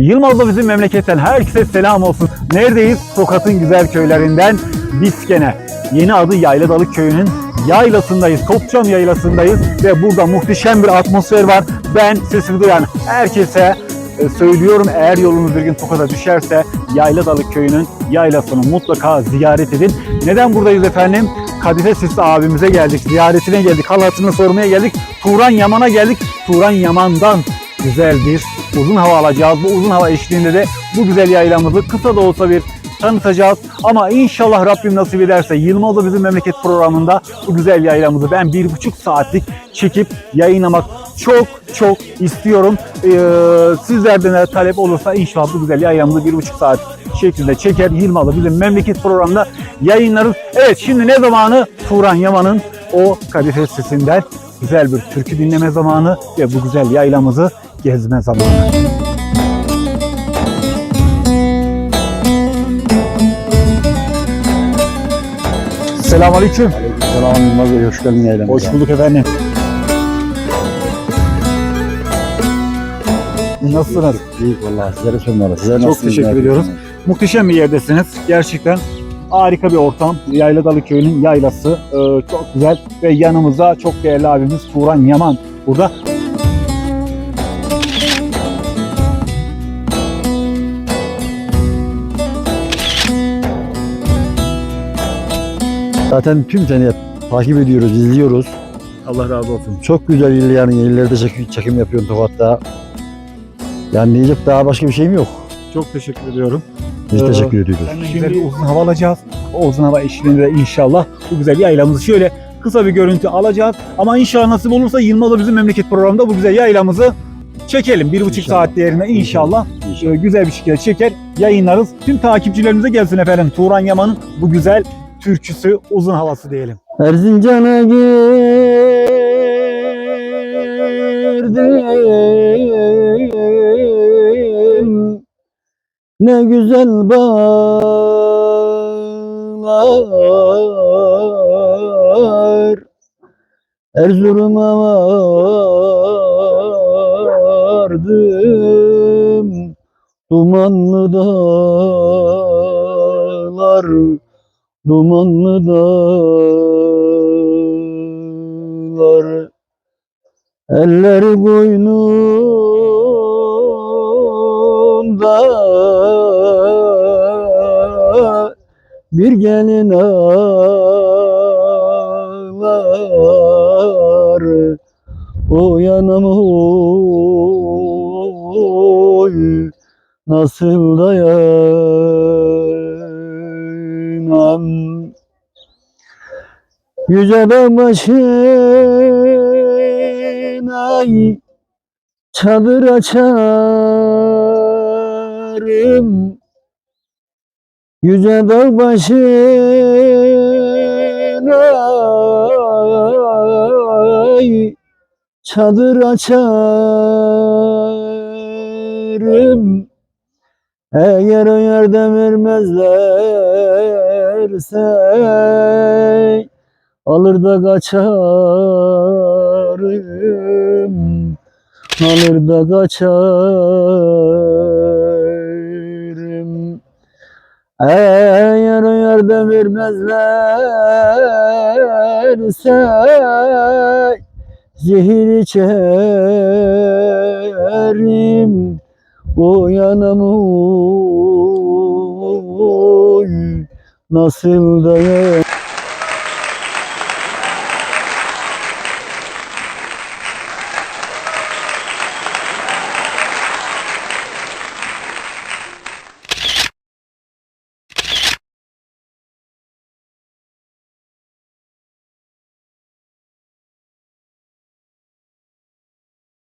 Yılmaz'da bizim memleketten herkese selam olsun. Neredeyiz? Tokat'ın güzel köylerinden Biskene. Yeni adı Yayladalık Köyü'nün yaylasındayız. Topçam yaylasındayız ve burada muhteşem bir atmosfer var. Ben sesimi duyan herkese e, söylüyorum eğer yolunuz bir gün Tokat'a düşerse Yayladalık Köyü'nün yaylasını mutlaka ziyaret edin. Neden buradayız efendim? Kadife Sisli abimize geldik, ziyaretine geldik, halatını sormaya geldik. Turan Yaman'a geldik. Turan Yaman'dan güzel bir uzun hava alacağız. Bu uzun hava eşliğinde de bu güzel yaylamızı kısa da olsa bir tanıtacağız. Ama inşallah Rabbim nasip ederse Yılmaz'da bizim memleket programında bu güzel yaylamızı ben bir buçuk saatlik çekip yayınlamak çok çok istiyorum. Ee, sizlerden de talep olursa inşallah bu güzel yaylamızı bir buçuk saat şeklinde çeker. Yılmaz'da bizim memleket programında yayınlarız. Evet şimdi ne zamanı? Turan Yaman'ın o kadife sesinden güzel bir türkü dinleme zamanı ve bu güzel yaylamızı gezme zamanı. Selamünaleyküm. Selam Yılmaz Bey, hoş geldin yaylamıza. Hoş bulduk efendim. Nasılsınız? İyi valla, sizlere sormalı. Sizler Çok nasılsınız? teşekkür Ne ediyoruz. Muhteşem bir yerdesiniz. Gerçekten harika bir ortam. Yayladalı Köyü'nün yaylası. Ee, çok güzel. Ve yanımızda çok değerli abimiz Turan Yaman burada. Zaten tüm seni takip ediyoruz, izliyoruz. Allah razı olsun. Çok güzel il yani illerde çekim, çekim yapıyorsun Tokat'ta. Yani diyecek daha başka bir şeyim yok. Çok teşekkür ediyorum. Biz Ee, teşekkür ediyoruz. Şimdi uzun hava alacağız. O uzun hava eşliğinde de inşallah bu güzel yaylamızı şöyle kısa bir görüntü alacağız. Ama inşallah nasip olursa Yılmaz'da bizim memleket programında bu güzel yaylamızı çekelim. Bir buçuk İnşallah. saat değerine inşallah. İnşallah. e, güzel bir şekilde çeker, yayınlarız. Tüm takipçilerimize gelsin efendim. Turan Yaman'ın bu güzel türküsü, uzun havası diyelim. Erzincan'a girdim. Ne güzel bağlar. Erzurum'a vardım. Dumanlı dağlar Dumanlı dağlar Elleri boynunda. Bir gelin ağlar O yanım oy? Nasıl dayanam Yüce dağ başına çadır açarım. Yüce dağ başına çadır açarım Eğer o yerde vermezlerse Alır da kaçarım. Alır da kaçarım. Eğer o yerde vermezlerse Zehir içerim Oy Nasıl dayan